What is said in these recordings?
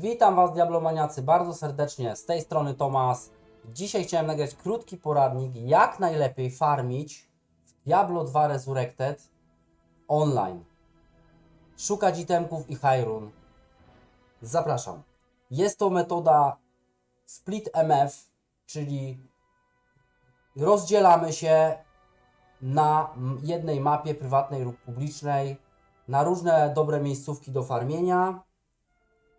Witam Was, Diablomaniacy, bardzo serdecznie. Z tej strony Tomas. Dzisiaj chciałem nagrać krótki poradnik, jak najlepiej farmić w Diablo 2 Resurrected online. Szukać itemków i high run. Zapraszam. Jest to metoda Split MF, czyli rozdzielamy się na jednej mapie prywatnej lub publicznej na różne dobre miejscówki do farmienia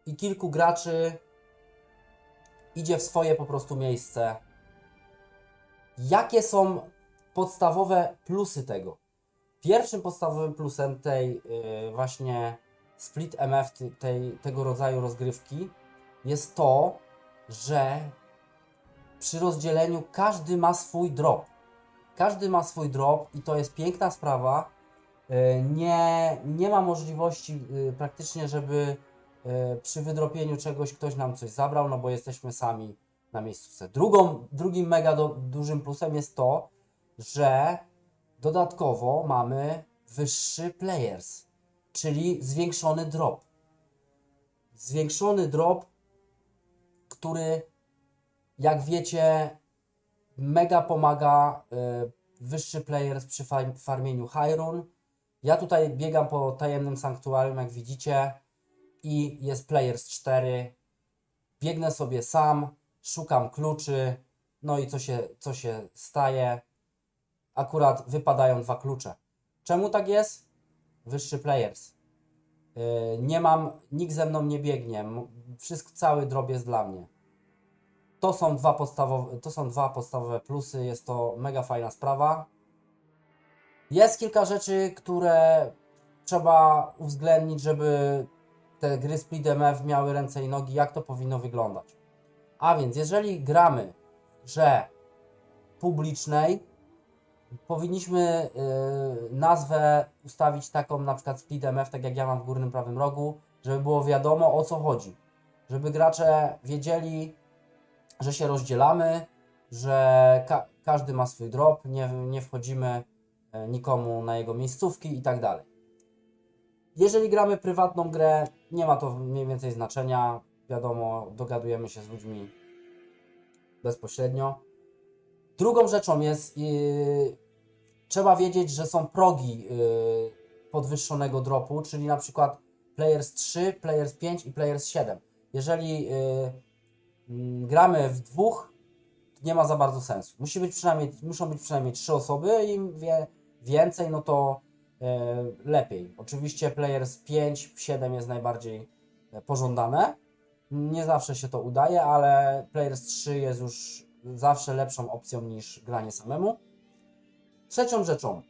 i kilku graczy idzie w swoje po prostu miejsce. Jakie są podstawowe plusy tego? Pierwszym podstawowym plusem tej yy, właśnie Split MF, tej, tego rodzaju rozgrywki jest to, że przy rozdzieleniu każdy ma swój drop. Każdy ma swój drop i to jest piękna sprawa. Yy, Nie, nie ma możliwości yy, praktycznie, żeby przy wydropieniu czegoś ktoś nam coś zabrał, no bo jesteśmy sami na miejscówce. Drugą, drugim mega do, dużym plusem jest to, że dodatkowo mamy wyższy players, czyli zwiększony drop. Zwiększony drop, który jak wiecie mega pomaga y, wyższy players przy far- farmieniu Hyrun. Ja tutaj biegam po tajemnym sanktuarium, jak widzicie, i jest players 4. Biegnę sobie sam, szukam kluczy, no i co się, co się staje? Akurat wypadają dwa klucze. Czemu tak jest? Wyższy players. Yy, nie mam, nikt ze mną nie biegnie. Wszystko, cały drop jest dla mnie. To są dwa podstawowe, to są dwa podstawowe plusy. Jest to mega fajna sprawa. Jest kilka rzeczy, które trzeba uwzględnić, żeby te gry Split MF miały ręce i nogi, jak to powinno wyglądać. A więc, jeżeli gramy w grze publicznej, powinniśmy y, nazwę ustawić taką na przykład Split MF, tak jak ja mam w górnym prawym rogu, żeby było wiadomo o co chodzi. Żeby gracze wiedzieli, że się rozdzielamy, że ka- każdy ma swój drop, nie, nie wchodzimy e, nikomu na jego miejscówki i tak dalej. Jeżeli gramy prywatną grę, nie ma to mniej więcej znaczenia. Wiadomo, dogadujemy się z ludźmi bezpośrednio. Drugą rzeczą jest, yy, trzeba wiedzieć, że są progi yy, podwyższonego dropu, czyli na przykład Players 3, Players 5 i Players 7. Jeżeli yy, mm, gramy w dwóch, nie ma za bardzo sensu. Musi być przynajmniej, muszą być przynajmniej trzy osoby, im wie, więcej, no to lepiej. Oczywiście Players 5, 7 jest najbardziej e, pożądane. Nie zawsze się to udaje, ale Players 3 jest już zawsze lepszą opcją niż granie samemu. Trzecią rzeczą.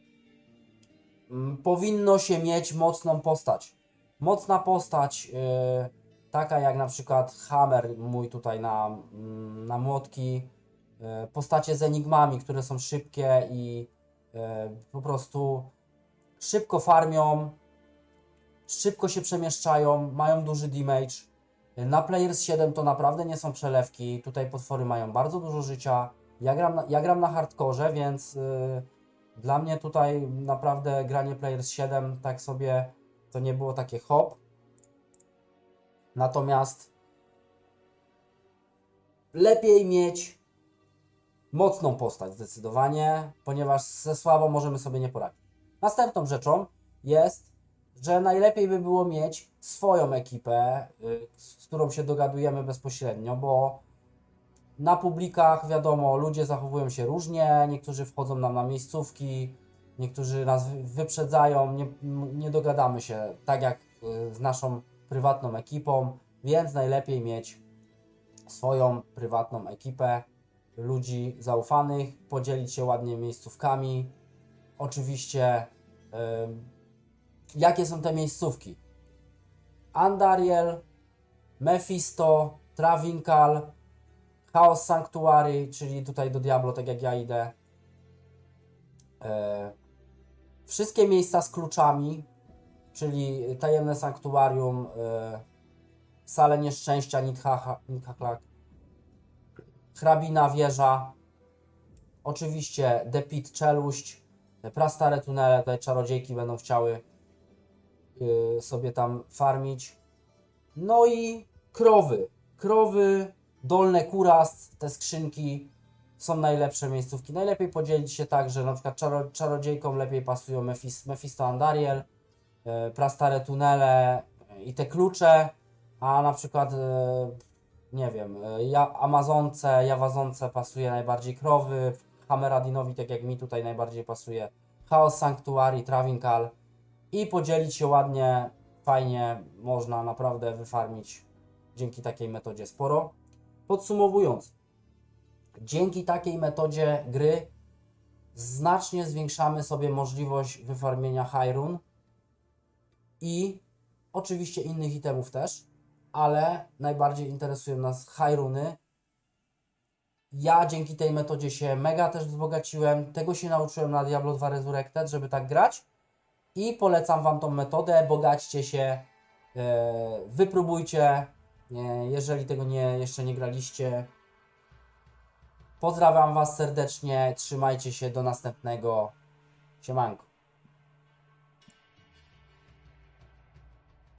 mm, Powinno się mieć mocną postać. Mocna postać, e, taka jak na przykład Hammer, mój tutaj na, mm, na młotki, e, postacie z enigmami, które są szybkie i e, po prostu szybko farmią, szybko się przemieszczają, mają duży damage. Na Players 7 to naprawdę nie są przelewki. Tutaj potwory mają bardzo dużo życia. Ja gram na, ja gram na hardkorze, więc y, dla mnie tutaj naprawdę granie Players 7 tak sobie to nie było takie hop. Natomiast lepiej mieć mocną postać zdecydowanie, ponieważ ze słabą możemy sobie nie poradzić. Następną rzeczą jest, że najlepiej by było mieć swoją ekipę, y, z którą się dogadujemy bezpośrednio, bo na publikach wiadomo, ludzie zachowują się różnie, niektórzy wchodzą nam na miejscówki, niektórzy nas wy- wyprzedzają, nie, nie dogadamy się tak jak y, z naszą prywatną ekipą, więc najlepiej mieć swoją prywatną ekipę ludzi zaufanych, podzielić się ładnie miejscówkami. Oczywiście, jakie są te miejscówki? Andariel, Mephisto, Travinkal, Chaos Sanctuary, czyli tutaj do Diablo, tak jak ja idę. E, wszystkie miejsca z kluczami, czyli tajemne sanktuarium, e, salę nieszczęścia, Nithaklak, hrabina wieża, oczywiście The Pit czeluść, prastare tunele, tutaj czarodziejki będą chciały y, sobie tam farmić. No i Krowy. Krowy, dolne kuras, te skrzynki są najlepsze miejscówki. Najlepiej podzielić się tak, że na przykład czaro, czarodziejkom lepiej pasują Mefis, Mephisto Andariel, e, prastare tunele e, i te klucze, a na przykład nie wiem, ja, Amazonce, Jawazonce pasuje najbardziej krowy, Hameradinowi, tak jak mi tutaj najbardziej pasuje Chaos Sanctuary, Travinkal i podzielić się ładnie, fajnie, można naprawdę wyfarmić dzięki takiej metodzie sporo. Podsumowując, dzięki takiej metodzie gry znacznie zwiększamy sobie możliwość wyfarmienia High Rune i oczywiście innych itemów też, ale najbardziej interesują nas High Runy. Ja dzięki tej metodzie się mega też wzbogaciłem, tego się nauczyłem na Diablo 2 Resurrected, żeby tak grać i polecam Wam tą metodę, bogaćcie się, e, wypróbujcie, nie, jeżeli tego nie, jeszcze nie graliście. Pozdrawiam Was serdecznie, trzymajcie się, do następnego. Siemanko.